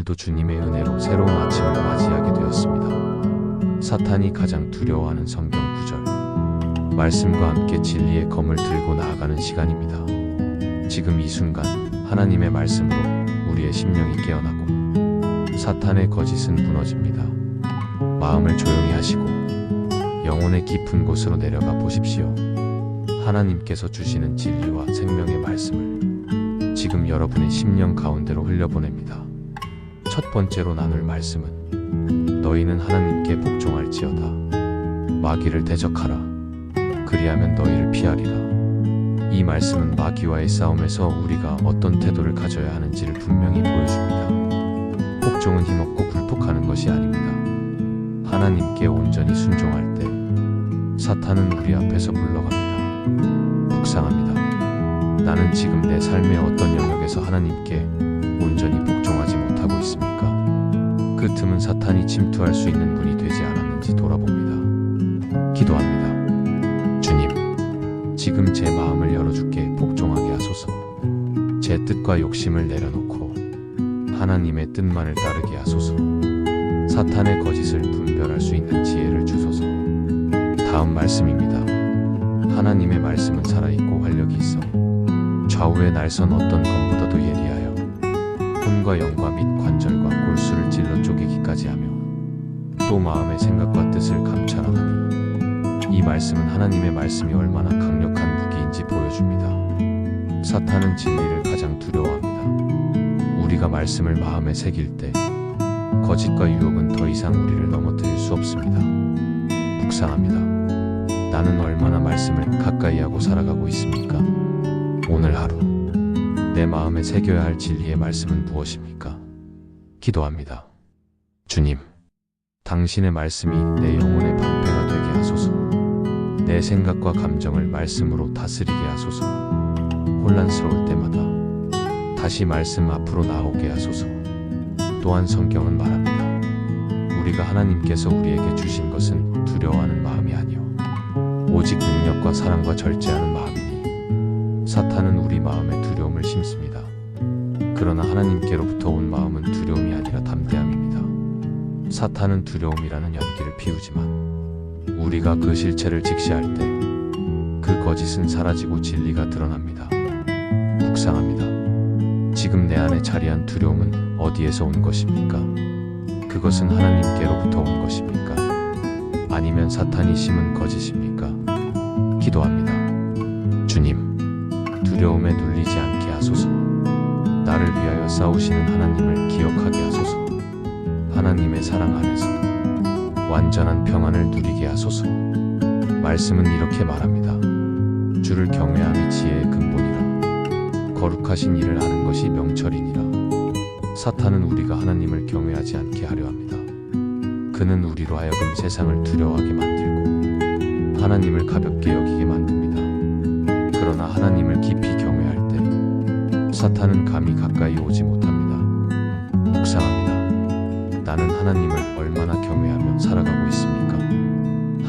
오늘도 주님의 은혜로 새로운 아침을 맞이하게 되었습니다. 사탄이 가장 두려워하는 성경 구절. 말씀과 함께 진리의 검을 들고 나아가는 시간입니다. 지금 이 순간 하나님의 말씀으로 우리의 심령이 깨어나고 사탄의 거짓은 무너집니다. 마음을 조용히 하시고 영혼의 깊은 곳으로 내려가 보십시오. 하나님께서 주시는 진리와 생명의 말씀을 지금 여러분의 심령 가운데로 흘려보냅니다. 첫 번째로 나눌 말씀은 너희는 하나님께 복종할지어다. 마귀를 대적하라. 그리하면 너희를 피하리라. 이 말씀은 마귀와의 싸움에서 우리가 어떤 태도를 가져야 하는지를 분명히 보여줍니다. 복종은 힘없고 굴복하는 것이 아닙니다. 하나님께 온전히 순종할 때 사탄은 우리 앞에서 물러갑니다. 묵상합니다. 나는 지금 내 삶의 어떤 영역에서 하나님께 온전히 복종하지 있습니까? 그 틈은 사탄이 침투할 수 있는 문이 되지 않았는지 돌아봅니다. 기도합니다. 주님, 지금 제 마음을 열어주께 복종하게 하소서. 제 뜻과 욕심을 내려놓고 하나님의 뜻만을 따르게 하소서. 사탄의 거짓을 분별할 수 있는 지혜를 주소서. 다음 말씀입니다. 하나님의 말씀은 살아있고 활력이 있어 좌우의 날선 어떤 검보다도 예리하여 혼과 영과 및 관절과 골수를 찔러 쪼개기까지 하며 또 마음의 생각과 뜻을 감찰하나니 이 말씀은 하나님의 말씀이 얼마나 강력한 무기인지 보여줍니다. 사탄은 진리를 가장 두려워합니다. 우리가 말씀을 마음에 새길 때 거짓과 유혹은 더 이상 우리를 넘어뜨릴 수 없습니다. 묵상합니다. 나는 얼마나 말씀을 가까이 하고 살아가고 있습니까? 오늘 하루 내 마음에 새겨야 할 진리의 말씀은 무엇입니까? 기도합니다. 주님, 당신의 말씀이 내 영혼의 방패가 되게 하소서. 내 생각과 감정을 말씀으로 다스리게 하소서. 혼란스러울 때마다 다시 말씀 앞으로 나오게 하소서. 또한 성경은 말합니다. 우리가 하나님께서 우리에게 주신 것은 두려워하는 마음이 아니요 오직 능력과 사랑과 절제하는 마음이니 사탄은 그러나 하나님께로부터 온 마음은 두려움이 아니라 담대함입니다. 사탄은 두려움이라는 연기를 피우지만 우리가 그 실체를 직시할 때 그 거짓은 사라지고 진리가 드러납니다. 묵상합니다. 지금 내 안에 자리한 두려움은 어디에서 온 것입니까? 그것은 하나님께로부터 온 것입니까? 아니면 사탄이 심은 거짓입니까? 기도합니다. 주님, 두려움에 눌리지 않게 하소서. 나를 위하여 싸우시는 하나님을 기억하게 하소서. 하나님의 사랑 안에서 완전한 평안을 누리게 하소서. 말씀은 이렇게 말합니다. 주를 경외함이 지혜의 근본이라. 거룩하신 일을 아는 것이 명철이니라. 사탄은 우리가 하나님을 경외하지 않게 하려 합니다. 그는 우리로 하여금 세상을 두려워하게 만들고 하나님을 가볍게 여기게 만듭니다. 그러나 때 사탄은 감히 가까이 오지 못합니다. 묵상합니다. 나는 하나님을 얼마나 경외하며 살아가고 있습니까?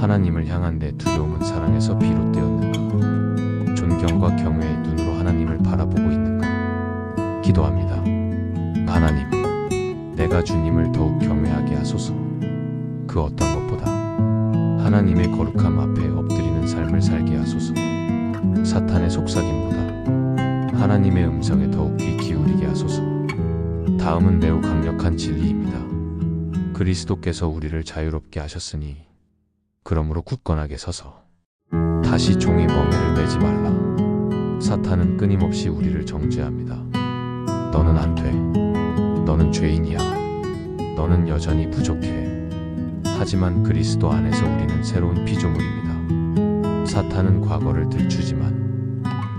하나님을 향한 내 두려움은 사랑에서 비롯되었는가? 존경과 경외의 눈으로 하나님을 바라보고 있는가? 기도합니다. 하나님, 내가 주님을 더욱 경외하게 하소서. 그 어떤 것보다 하나님의 거룩함 앞에 엎드리는 삶을 살게 하소서. 사탄의 속삭임보다 하나님의 음성에 더욱 귀 기울이게 하소서. 다음은 매우 강력한 진리입니다. 그리스도께서 우리를 자유롭게 하셨으니 그러므로 굳건하게 서서 다시 종의 멍에를 매지 말라. 사탄은 끊임없이 우리를 정죄합니다. 너는 안 돼. 너는 죄인이야. 너는 여전히 부족해. 하지만 그리스도 안에서 우리는 새로운 피조물입니다. 사탄은 과거를 들추지만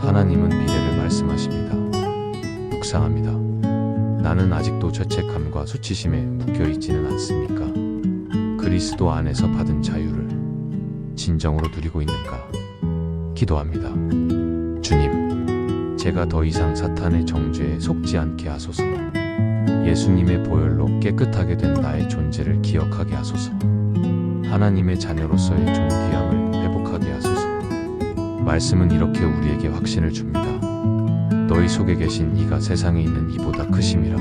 하나님은 미래를 말씀하십니다. 묵상합니다. 나는 아직도 죄책감과 수치심에 묶여 있지는 않습니까? 그리스도 안에서 받은 자유를 진정으로 누리고 있는가? 기도합니다. 주님, 제가 더 이상 사탄의 정죄에 속지 않게 하소서. 예수님의 보혈로 깨끗하게 된 나의 존재를 기억하게 하소서. 하나님의 자녀로서의 존귀함을 회복하게 하소서. 말씀은 이렇게 우리에게 확신을 줍니다. 너희 속에 계신 이가 세상에 있는 이보다 크심이라.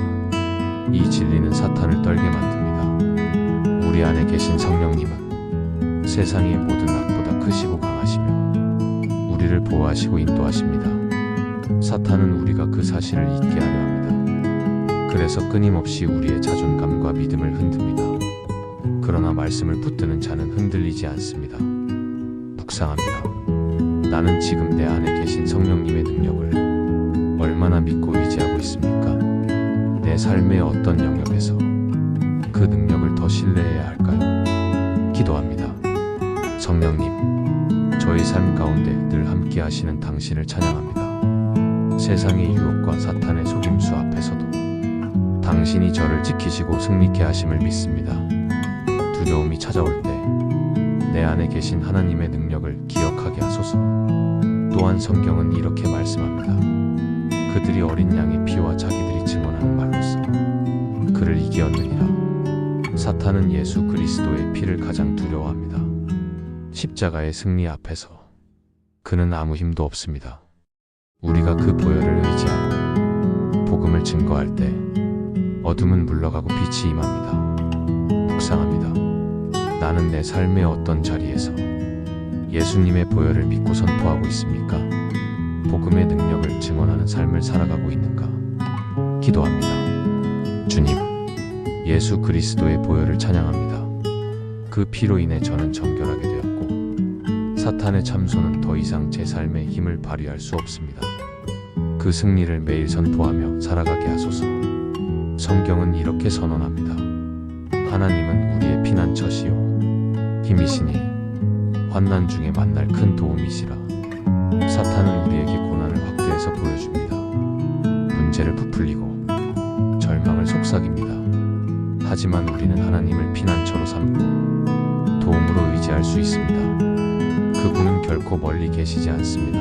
이 진리는 사탄을 떨게 만듭니다. 우리 안에 계신 성령님은 세상의 모든 악보다 크시고 강하시며 우리를 보호하시고 인도하십니다. 사탄은 우리가 그 사실을 잊게 하려 합니다. 그래서 끊임없이 우리의 자존감과 믿음을 흔듭니다. 그러나 말씀을 붙드는 자는 흔들리지 않습니다. 묵상합니다. 나는 지금 내 안에 계신 성령님의 능력을 얼마나 믿고 의지하고 있습니까? 내 삶의 어떤 영역에서 그 능력을 더 신뢰해야 할까요? 기도합니다. 성령님, 저희 삶 가운데 늘 함께 하시는 당신을 찬양합니다. 세상의 유혹과 사탄의 속임수 앞에서도 당신이 저를 지키시고 승리케 하심을 믿습니다. 두려움이 찾아올 때 내 안에 계신 하나님의 능력 하소서. 또한 성경은 이렇게 말씀합니다. 그들이 어린 양의 피와 자기들이 증언하는 말로써 그를 이기었느니라. 사탄은 예수 그리스도의 피를 가장 두려워합니다. 십자가의 승리 앞에서 그는 아무 힘도 없습니다. 우리가 그 보혈을 의지하고 복음을 증거할 때 어둠은 물러가고 빛이 임합니다. 묵상합니다. 나는 내 삶의 어떤 자리에서 예수님의 보혈을 믿고 선포하고 있습니까? 복음의 능력을 증언하는 삶을 살아가고 있는가? 기도합니다. 주님, 예수 그리스도의 보혈을 찬양합니다. 그 피로 인해 저는 정결하게 되었고, 사탄의 참소는 더 이상 제 삶에 힘을 발휘할 수 없습니다. 그 승리를 매일 선포하며 살아가게 하소서. 성경은 이렇게 선언합니다. 하나님은 우리의 피난처시요 힘이시니 환난 중에 만날 큰 도움이시라. 사탄은 우리에게 고난을 확대해서 보여줍니다. 문제를 부풀리고 절망을 속삭입니다. 하지만 우리는 하나님을 피난처로 삼고 도움으로 의지할 수 있습니다. 그분은 결코 멀리 계시지 않습니다.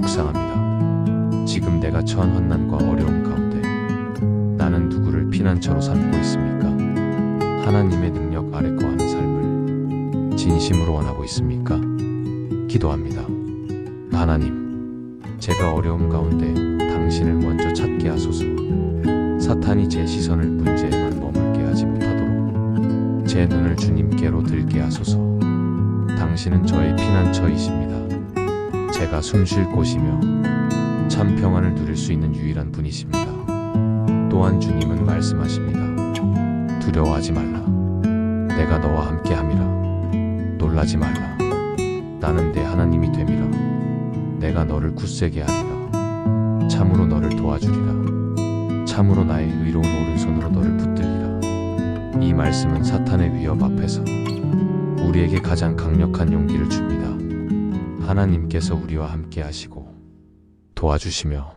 묵상합니다. 지금 내가 처한 환난과 어려움 가운데 나는 누구를 피난처로 삼고 있습니까? 하나님의 능력 아래 삶을 진심으로 원하고 있습니까? 기도합니다. 하나님, 제가 어려움 가운데 당신을 먼저 찾게 하소서. 사탄이 제 시선을 문제에만 머물게 하지 못하도록 제 눈을 주님께로 들게 하소서. 당신은 저의 피난처이십니다. 제가 숨 쉴 곳이며 참 평안을 누릴 수 있는 유일한 분이십니다. 또한 주님은 말씀하십니다. 두려워하지 말라. 내가 너와 함께 함이라. 놀라지 말라. 나는 내 하나님이 됨이라. 내가 너를 굳세게 하리라. 참으로 너를 도와주리라. 참으로 나의 의로운 오른손으로 너를 붙들리라. 이 말씀은 사탄의 위협 앞에서 우리에게 가장 강력한 용기를 줍니다. 하나님께서 우리와 함께 하시고 도와주시며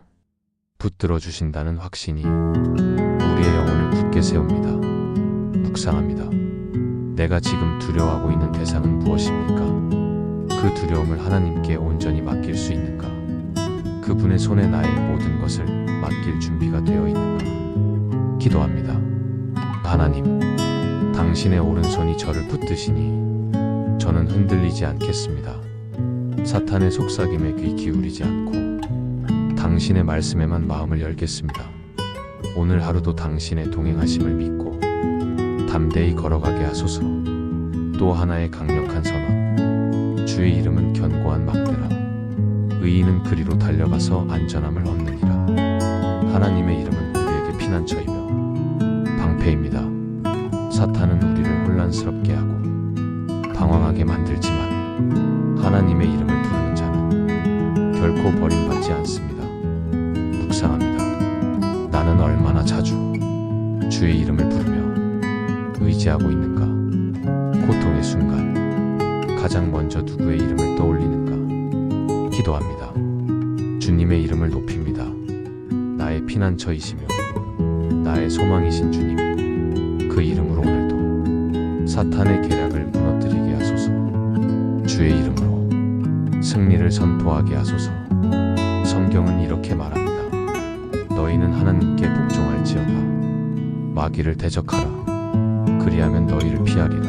붙들어 주신다는 확신이 우리의 영혼을 굳게 세웁니다. 묵상합니다. 내가 지금 두려워하고 있는 대상은 무엇입니까? 그 두려움을 하나님께 온전히 맡길 수 있는가? 그분의 손에 나의 모든 것을 맡길 준비가 되어 있는가? 기도합니다. 하나님, 당신의 오른손이 저를 붙드시니 저는 흔들리지 않겠습니다. 사탄의 속삭임에 귀 기울이지 않고 당신의 말씀에만 마음을 열겠습니다. 오늘 하루도 당신의 동행하심을 믿고 담대히 걸어가게 하소서. 또 하나의 강력한 선언. 주의 이름은 견고한 막대라. 의인은 그리로 달려가서 안전함을 얻느니라. 하나님의 이름은 우리에게 피난처이며 방패입니다. 사탄은 우리를 혼란스럽게 하고 방황하게 만들지만 하나님의 이름을 부르는 자는 결코 버림받지 않습니다. 묵상합니다. 나는 얼마나 자주 주의 이름을 부르며 의지하고 있는가? 고통의 순간 가장 먼저 누구의 이름을 떠올리는가? 기도합니다. 주님의 이름을 높입니다. 나의 피난처이시며 나의 소망이신 주님. 그 이름으로 오늘도 사탄의 계략을 무너뜨리게 하소서. 주의 이름으로 승리를 선포하게 하소서. 성경은 이렇게 말합니다. 너희는 하나님께 복종할지어다. 마귀를 대적하라. 그리하면 너희를 피하리라.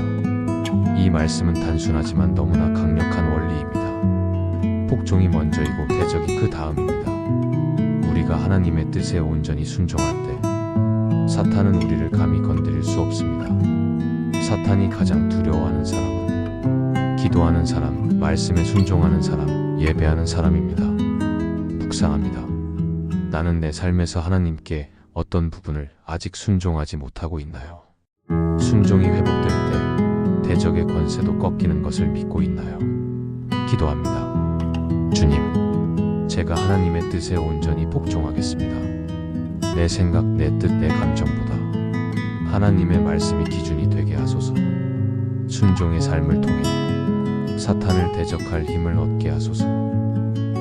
이 말씀은 단순하지만 너무나 강력한 원리입니다. 복종이 먼저이고 대적이 그 다음입니다. 우리가 하나님의 뜻에 온전히 순종할 때 사탄은 우리를 감히 건드릴 수 없습니다. 사탄이 가장 두려워하는 사람은 기도하는 사람, 말씀에 순종하는 사람, 예배하는 사람입니다. 묵상합니다. 나는 내 삶에서 하나님께 어떤 부분을 아직 순종하지 못하고 있나요? 순종이 회복될 때 대적의 권세도 꺾이는 것을 믿고 있나요? 기도합니다. 주님, 제가 하나님의 뜻에 온전히 복종하겠습니다. 내 생각, 내 뜻, 내 감정보다 하나님의 말씀이 기준이 되게 하소서. 순종의 삶을 통해 사탄을 대적할 힘을 얻게 하소서.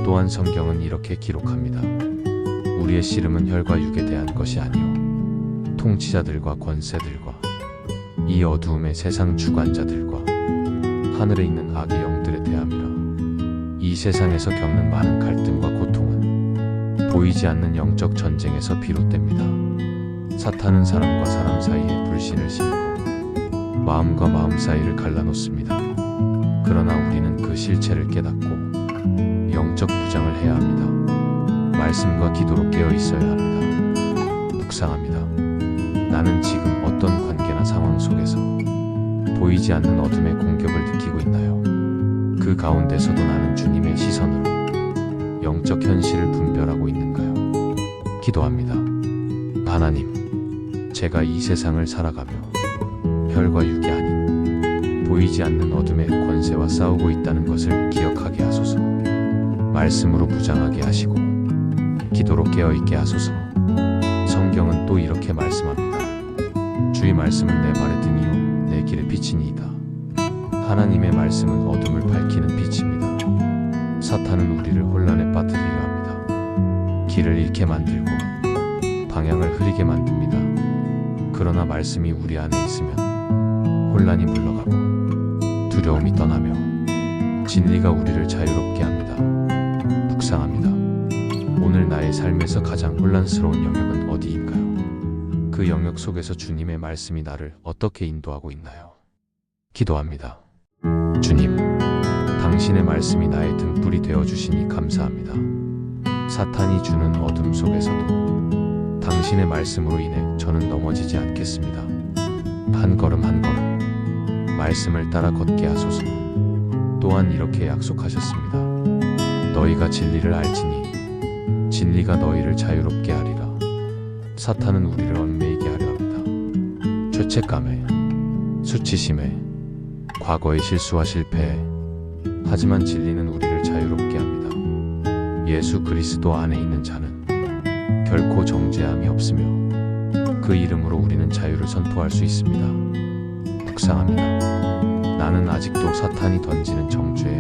또한 성경은 이렇게 기록합니다. 우리의 씨름은 혈과 육에 대한 것이 아니요 통치자들과 권세들과 이 어두움의 세상 주관자들과 하늘에 있는 악의 영들에 대함이라. 이 세상에서 겪는 많은 갈등과 고통은 보이지 않는 영적 전쟁에서 비롯됩니다. 사탄은 사람과 사람 사이에 불신을 심고 마음과 마음 사이를 갈라놓습니다. 그러나 우리는 그 실체를 깨닫고 영적 부장을 해야 합니다. 말씀과 기도로 깨어 있어야 합니다. 묵상합니다. 나는 지금 어떤 상황 속에서 보이지 않는 어둠의 공격을 느끼고 있나요? 그 가운데서도 나는 주님의 시선으로 영적 현실을 분별하고 있는가요? 기도합니다. 하나님, 제가 이 세상을 살아가며 혈과 육이 아닌 보이지 않는 어둠의 권세와 싸우고 있다는 것을 기억하게 하소서. 말씀으로 부장하게 하시고 기도로 깨어 있게 하소서. 성경은 또 이렇게 말씀합니다. 주의 말씀은 내 발의 등이요 내 길의 빛이니이다. 하나님의 말씀은 어둠을 밝히는 빛입니다. 사탄은 우리를 혼란에 빠뜨리려 합니다. 길을 잃게 만들고 방향을 흐리게 만듭니다. 그러나 말씀이 우리 안에 있으면 혼란이 물러가고 두려움이 떠나며 진리가 우리를 자유롭게 합니다. 묵상합니다. 오늘 나의 삶에서 가장 혼란스러운 영역은 어디인가요? 그 영역 속에서 주님의 말씀이 나를 어떻게 인도하고 있나요? 기도합니다. 주님, 당신의 말씀이 나의 등불이 되어 주시니 감사합니다. 사탄이 주는 어둠 속에서도 당신의 말씀으로 인해 저는 넘어지지 않겠습니다. 한 걸음 한 걸음 말씀을 따라 걷게 하소서. 또한 이렇게 약속하셨습니다. 너희가 진리를 알지니 진리가 너희를 자유롭게 하리라. 사탄은 우리를 얽매이게 하려 합니다. 죄책감에 수치심에 과거의 실수와 실패에 하지만 진리는 우리를 자유롭게 합니다. 예수 그리스도 안에 있는 자는 결코 정죄함이 없으며 그 이름으로 우리는 자유를 선포할 수 있습니다. 묵상합니다. 나는 아직도 사탄이 던지는 정죄에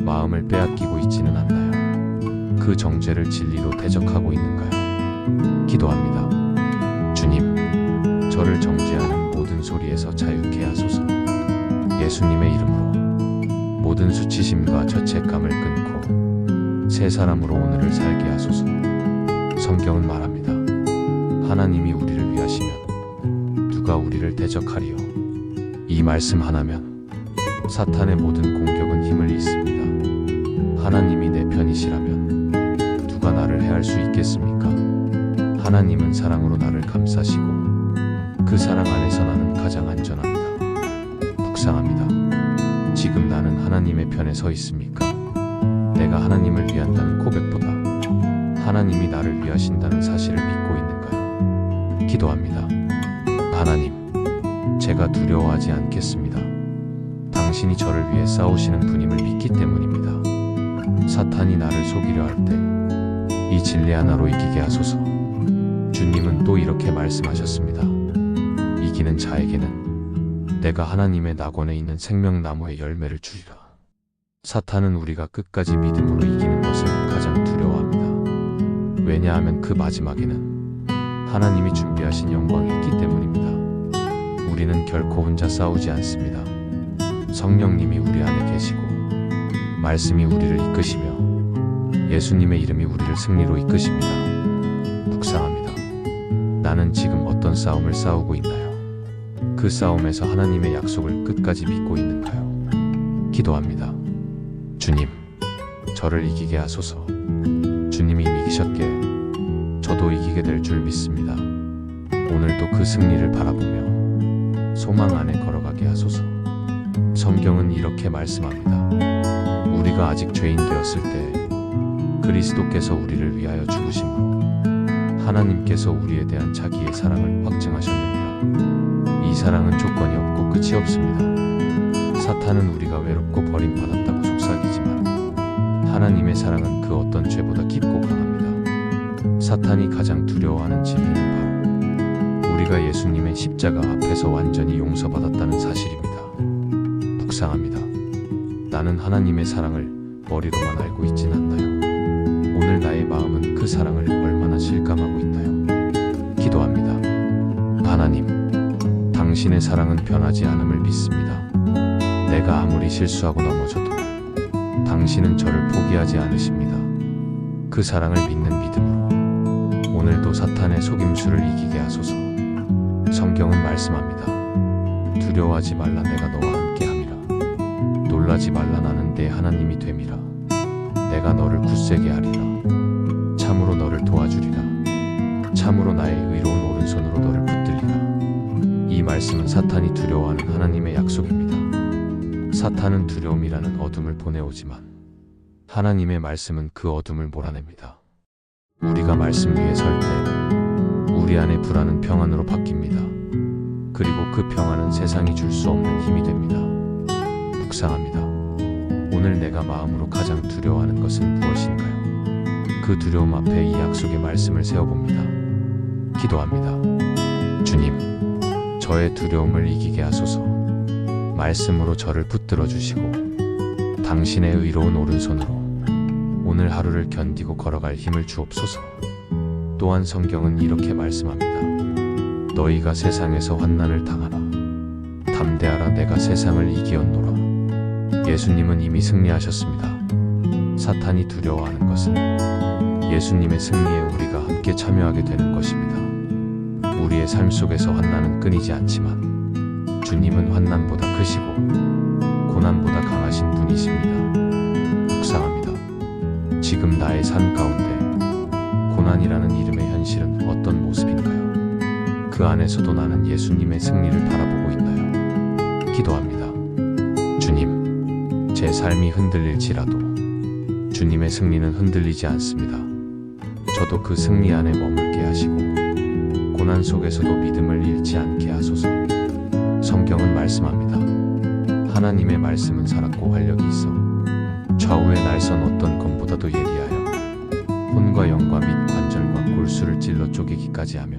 마음을 빼앗기고 있지는 않나요? 그 정죄를 진리로 대적하고 있는가요? 기도합니다. 주님, 저를 정죄하는 모든 소리에서 자유케 하소서. 예수님의 이름으로 모든 수치심과 죄책감을 끊고 새 사람으로 오늘을 살게 하소서. 성경은 말합니다. 하나님이 우리를 위하시면 누가 우리를 대적하리요? 이 말씀 하나면 사탄의 모든 공격은 힘을 잃습니다. 하나님이 내 편이시라면 누가 나를 해할 수 있겠습니까? 하나님은 사랑으로 나를 감싸시고 그 사랑 안에서 나는 가장 안전합니다. 묵상합니다. 지금 나는 하나님의 편에 서 있습니까? 내가 하나님을 위한다는 고백보다 하나님이 나를 위하신다는 사실을 믿고 있는가요? 기도합니다. 하나님, 제가 두려워하지 않겠습니다. 당신이 저를 위해 싸우시는 분임을 믿기 때문입니다. 사탄이 나를 속이려 할 때 이 진리 하나로 이기게 하소서. 주님은 또 이렇게 말씀하셨습니다. 이기는 자에게는 내가 하나님의 낙원에 있는 생명나무의 열매를 주리라. 사탄은 우리가 끝까지 믿음으로 이기는 것을 가장 두려워합니다. 왜냐하면 그 마지막에는 하나님이 준비하신 영광이 있기 때문입니다. 우리는 결코 혼자 싸우지 않습니다. 성령님이 우리 안에 계시고 말씀이 우리를 이끄시며 예수님의 이름이 우리를 승리로 이끄십니다. 나는 지금 어떤 싸움을 싸우고 있나요? 그 싸움에서 하나님의 약속을 끝까지 믿고 있는가요? 기도합니다. 주님, 저를 이기게 하소서. 주님이 이기셨기에 저도 이기게 될 줄 믿습니다. 오늘도 그 승리를 바라보며 소망 안에 걸어가게 하소서. 성경은 이렇게 말씀합니다. 우리가 아직 죄인 되었을 때 그리스도께서 우리를 위하여 죽으심으로 하나님께서 우리에 대한 자기의 사랑을 확증하셨느니라. 이 사랑은 조건이 없고 끝이 없습니다. 사탄은 우리가 외롭고 버림받았다고 속삭이지만 하나님의 사랑은 그 어떤 죄보다 깊고 강합니다. 사탄이 가장 두려워하는 진리는 바로 우리가 예수님의 십자가 앞에서 완전히 용서받았다는 사실입니다. 묵상합니다. 나는 하나님의 사랑을 머리로만 알고 있진 않나요? 오늘 나의 마음은 그 사랑을 실감하고 있나요? 기도합니다. 하나님, 당신의 사랑은 변하지 않음을 믿습니다. 내가 아무리 실수하고 넘어져도 당신은 저를 포기하지 않으십니다. 그 사랑을 믿는 믿음으로 오늘도 사탄의 속임수를 이기게 하소서. 성경은 말씀합니다. 두려워하지 말라 내가 너와 함께 함이라. 놀라지 말라 나는 내 하나님이 됨이라. 내가 너를 굳세게 하리라. 참으로 너를 도와주리라. 참으로 나의 의로운 오른손으로 너를 붙들리라. 이 말씀은 사탄이 두려워하는 하나님의 약속입니다. 사탄은 두려움이라는 어둠을 보내오지만 하나님의 말씀은 그 어둠을 몰아냅니다. 우리가 말씀 위에 설 때 우리 안의 불안은 평안으로 바뀝니다. 그리고 그 평안은 세상이 줄 수 없는 힘이 됩니다. 묵상합니다. 오늘 내가 마음으로 가장 두려워하는 것은 무엇인가요? 그 두려움 앞에 이 약속의 말씀을 세워봅니다. 기도합니다. 주님, 저의 두려움을 이기게 하소서. 말씀으로 저를 붙들어 주시고 당신의 의로운 오른손으로 오늘 하루를 견디고 걸어갈 힘을 주옵소서. 또한 성경은 이렇게 말씀합니다. 너희가 세상에서 환난을 당하라. 담대하라 내가 세상을 이기었노라. 예수님은 이미 승리하셨습니다. 사탄이 두려워하는 것은 예수님의 승리에 우리가 함께 참여하게 되는 것입니다. 우리의 삶 속에서 환난은 끊이지 않지만 주님은 환난보다 크시고 고난보다 강하신 분이십니다. 묵상합니다. 지금 나의 삶 가운데 고난이라는 이름의 현실은 어떤 모습인가요? 그 안에서도 나는 예수님의 승리를 바라보고 있나요? 기도합니다. 주님, 제 삶이 흔들릴지라도 주님의 승리는 흔들리지 않습니다. 저도 그 승리 안에 머물게 하시고 고난 속에서도 믿음을 잃지 않게 하소서. 성경은 말씀합니다. 하나님의 말씀은 살았고 활력이 있어 좌우의 날선 어떤 검보다도 예리하여 혼과 영과 및 관절과 골수를 찔러 쪼개기까지 하며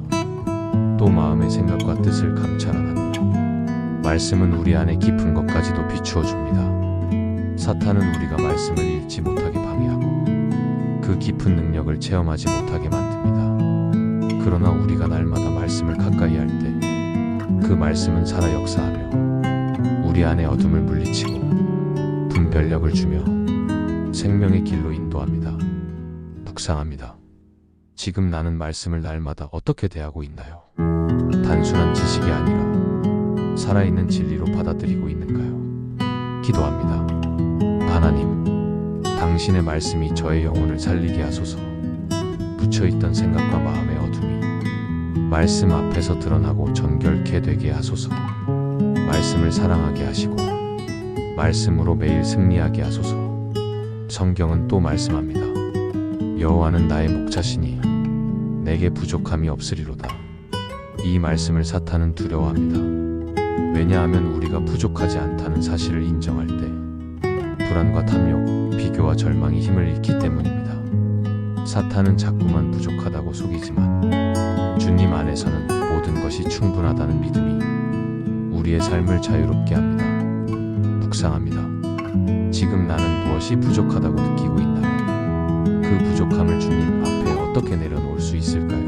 또 마음의 생각과 뜻을 감찰하나니 말씀은 우리 안에 깊은 것까지도 비추어 줍니다. 사탄은 우리가 말씀을 읽지 못하게 방해하고 그 깊은 능력을 체험하지 못하게 만듭니다. 그러나 우리가 날마다 말씀을 가까이 할 때 그 말씀은 살아 역사하며 우리 안의 어둠을 물리치고 분별력을 주며 생명의 길로 인도합니다. 묵상합니다. 지금 나는 말씀을 날마다 어떻게 대하고 있나요? 단순한 지식이 아니라 살아있는 진리로 받아들이고 있는가요? 기도합니다. 하나님, 당신의 말씀이 저의 영혼을 살리게 하소서. 묻혀있던 생각과 마음의 어둠이 말씀 앞에서 드러나고 정결케 되게 하소서. 말씀을 사랑하게 하시고 말씀으로 매일 승리하게 하소서. 성경은 또 말씀합니다. 여호와는 나의 목자시니 내게 부족함이 없으리로다. 이 말씀을 사탄은 두려워합니다. 왜냐하면 우리가 부족하지 않다는 사실을 인정할 때 불안과 탐욕, 비교와 절망이 힘을 잃기 때문입니다. 사탄은 자꾸만 부족하다고 속이지만 주님 안에서는 모든 것이 충분하다는 믿음이 우리의 삶을 자유롭게 합니다. 묵상합니다. 지금 나는 무엇이 부족하다고 느끼고 있나요? 그 부족함을 주님 앞에 어떻게 내려놓을 수 있을까요?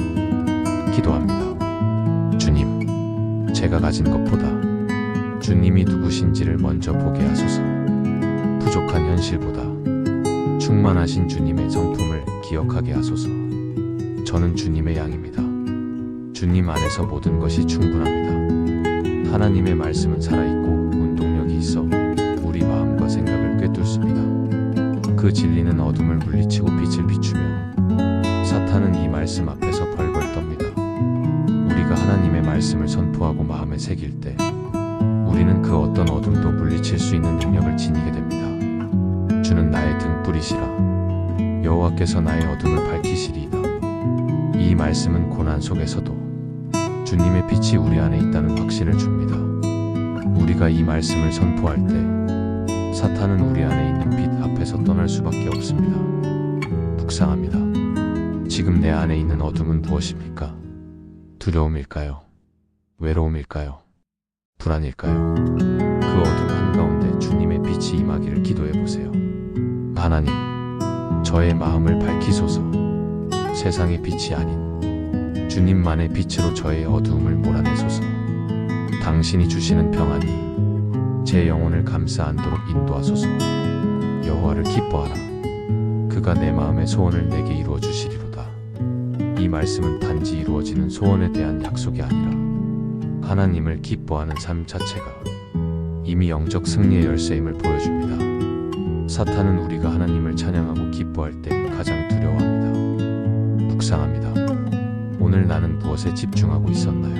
기도합니다. 주님, 제가 가진 것보다 주님이 누구신지를 먼저 보게 하소서. 부족한 현실보다 충만하신 주님의 성품을 기억하게 하소서. 저는 주님의 양입니다. 주님 안에서 모든 것이 충분합니다. 하나님의 말씀은 살아있고 운동력이 있어 우리 마음과 생각을 꿰뚫습니다. 그 진리는 어둠을 물리치고 빛을 비추며 사탄은 이 말씀 앞에서 벌벌 떱니다. 우리가 하나님 새길 때 우리는 그 어떤 어둠도 물리칠 수 있는 능력을 지니게 됩니다. 주는 나의 등불이시라 여호와께서 나의 어둠을 밝히시리이다. 이 말씀은 고난 속에서도 주님의 빛이 우리 안에 있다는 확신을 줍니다. 우리가 이 말씀을 선포할 때 사탄은 우리 안에 있는 빛 앞에서 떠날 수밖에 없습니다. 묵상합니다. 지금 내 안에 있는 어둠은 무엇입니까? 두려움일까요? 외로움일까요? 불안일까요? 그 어둠 한가운데 주님의 빛이 임하기를 기도해 보세요. 하나님, 저의 마음을 밝히소서. 세상의 빛이 아닌 주님만의 빛으로 저의 어두움을 몰아내소서. 당신이 주시는 평안이 제 영혼을 감싸 안도록 인도하소서. 여호와를 기뻐하라. 그가 내 마음의 소원을 내게 이루어 주시리로다. 이 말씀은 단지 이루어지는 소원에 대한 약속이 아니라 하나님을 기뻐하는 삶 자체가 이미 영적 승리의 열쇠임을 보여줍니다. 사탄은 우리가 하나님을 찬양하고 기뻐할 때 가장 두려워합니다. 묵상합니다. 오늘 나는 무엇에 집중하고 있었나요?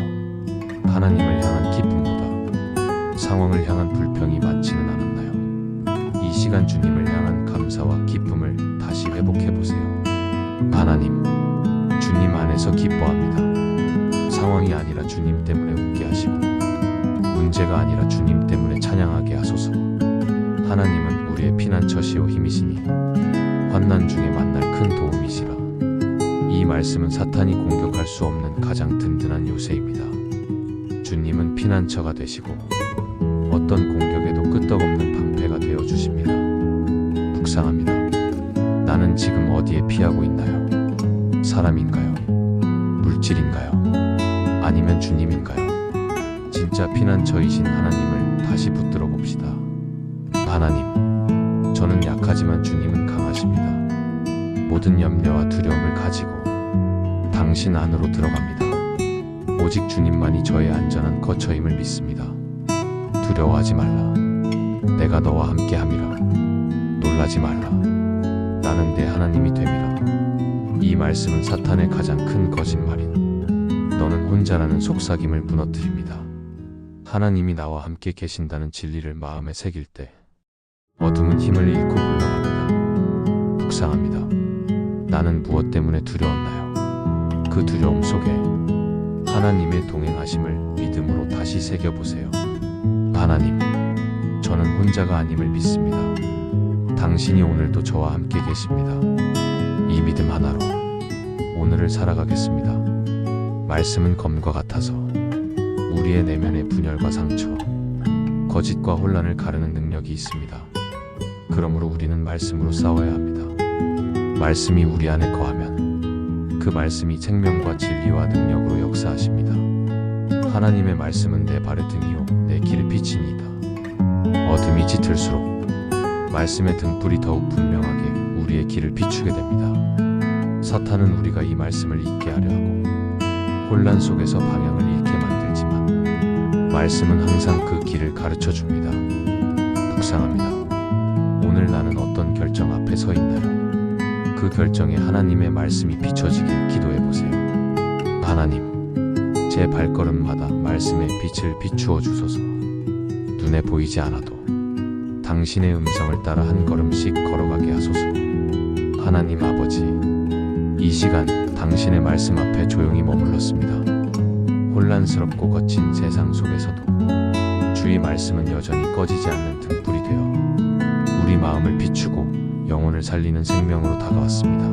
하나님을 향한 기쁨보다 상황을 향한 불평이 많지는 않았나요? 이 시간 주님을 향한 감사와 기쁨을 다시 회복해 보세요. 하나님, 주님 안에서 기뻐합니다. 상황이 아니라 주님 때문에 웃게 하시고 문제가 아니라 주님 때문에 찬양하게 하소서. 하나님은 우리의 피난처시오 힘이시니 환난 중에 만날 큰 도움이시라. 이 말씀은 사탄이 공격할 수 없는 가장 든든한 요새입니다. 주님은 피난처가 되시고 어떤 공격에도 끄떡없는 방패가 되어 주십니다. 묵상합니다. 나는 지금 어디에 피하고 있나요? 사람인가요? 물질인가요? 아니면 주님인가요? 진짜 피난처이신 하나님을 다시 붙들어 봅시다. 하나님, 하지만 주님은 강하십니다. 모든 염려와 두려움을 가지고 당신 안으로 들어갑니다. 오직 주님만이 저의 안전한 거처임을 믿습니다. 두려워하지 말라. 내가 너와 함께 함이라. 놀라지 말라. 나는 내 하나님이 됨이라. 이 말씀은 사탄의 가장 큰 거짓말인 너는 혼자라는 속삭임을 무너뜨립니다. 하나님이 나와 함께 계신다는 진리를 마음에 새길 때 어둠은 힘을 잃고 물러갑니다. 묵상합니다. 나는 무엇 때문에 두려웠나요? 그 두려움 속에 하나님의 동행하심을 믿음으로 다시 새겨보세요. 하나님, 저는 혼자가 아님을 믿습니다. 당신이 오늘도 저와 함께 계십니다. 이 믿음 하나로 오늘을 살아가겠습니다. 말씀은 검과 같아서 우리의 내면의 분열과 상처, 거짓과 혼란을 가르는 능력이 있습니다. 그러므로 우리는 말씀으로 싸워야 합니다. 말씀이 우리 안에 거하면 그 말씀이 생명과 진리와 능력으로 역사하십니다. 하나님의 말씀은 내 발의 등이요 내 길의 빛이니이다. 어둠이 짙을수록 말씀의 등불이 더욱 분명하게 우리의 길을 비추게 됩니다. 사탄은 우리가 이 말씀을 잊게 하려 하고 혼란 속에서 방향을 잃게 만들지만 말씀은 항상 그 길을 가르쳐 줍니다. 묵상합니다. 나는 어떤 결정 앞에 서 있나요? 그 결정에 하나님의 말씀이 비춰지길 기도해 보세요. 하나님, 제 발걸음마다 말씀의 빛을 비추어 주소서. 눈에 보이지 않아도 당신의 음성을 따라 한 걸음씩 걸어가게 하소서. 하나님 아버지, 이 시간 당신의 말씀 앞에 조용히 머물렀습니다. 혼란스럽고 거친 세상 속에서도 주의 말씀은 여전히 꺼지지 않는 등불이 되어 우리 마음을 비추고 영혼을 살리는 생명으로 다가왔습니다.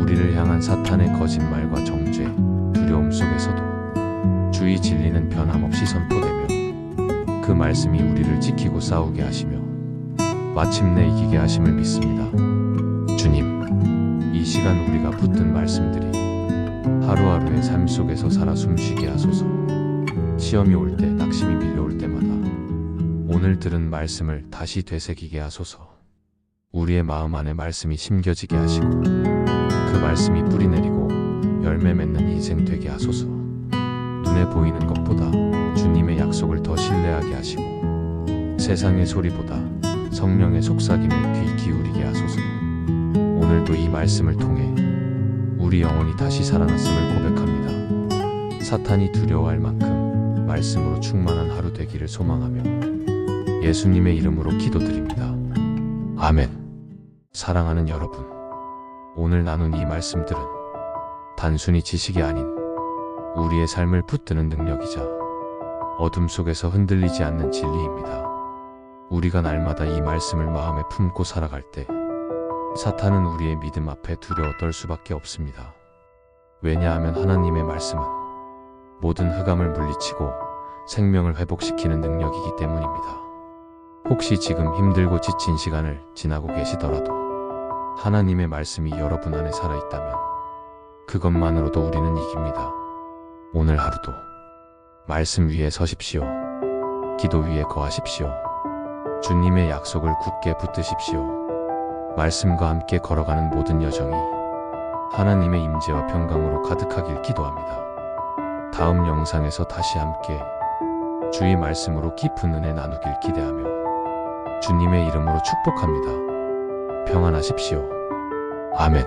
우리를 향한 사탄의 거짓말과 정죄, 두려움 속에서도 주의 진리는 변함없이 선포되며 그 말씀이 우리를 지키고 싸우게 하시며 마침내 이기게 하심을 믿습니다. 주님, 이 시간 우리가 붙든 말씀들이 하루하루의 삶 속에서 살아 숨쉬게 하소서. 시험이 올 때, 낙심이 오늘 들은 말씀을 다시 되새기게 하소서. 우리의 마음 안에 말씀이 심겨지게 하시고 그 말씀이 뿌리 내리고 열매 맺는 인생 되게 하소서. 눈에 보이는 것보다 주님의 약속을 더 신뢰하게 하시고 세상의 소리보다 성령의 속삭임에 귀 기울이게 하소서. 오늘도 이 말씀을 통해 우리 영혼이 다시 살아났음을 고백합니다. 사탄이 두려워할 만큼 말씀으로 충만한 하루 되기를 소망하며 예수님의 이름으로 기도드립니다. 아멘. 사랑하는 여러분, 오늘 나눈 이 말씀들은 단순히 지식이 아닌 우리의 삶을 붙드는 능력이자 어둠 속에서 흔들리지 않는 진리입니다. 우리가 날마다 이 말씀을 마음에 품고 살아갈 때 사탄은 우리의 믿음 앞에 두려워 떨 수밖에 없습니다. 왜냐하면 하나님의 말씀은 모든 흑암을 물리치고 생명을 회복시키는 능력이기 때문입니다. 혹시 지금 힘들고 지친 시간을 지나고 계시더라도 하나님의 말씀이 여러분 안에 살아있다면 그것만으로도 우리는 이깁니다. 오늘 하루도 말씀 위에 서십시오. 기도 위에 거하십시오. 주님의 약속을 굳게 붙드십시오. 말씀과 함께 걸어가는 모든 여정이 하나님의 임재와 평강으로 가득하길 기도합니다. 다음 영상에서 다시 함께 주의 말씀으로 깊은 은혜 나누길 기대하며 주님의 이름으로 축복합니다. 평안하십시오. 아멘.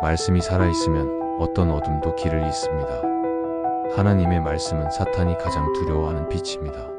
말씀이 살아있으면 어떤 어둠도 길을 잇습니다. 하나님의 말씀은 사탄이 가장 두려워하는 빛입니다.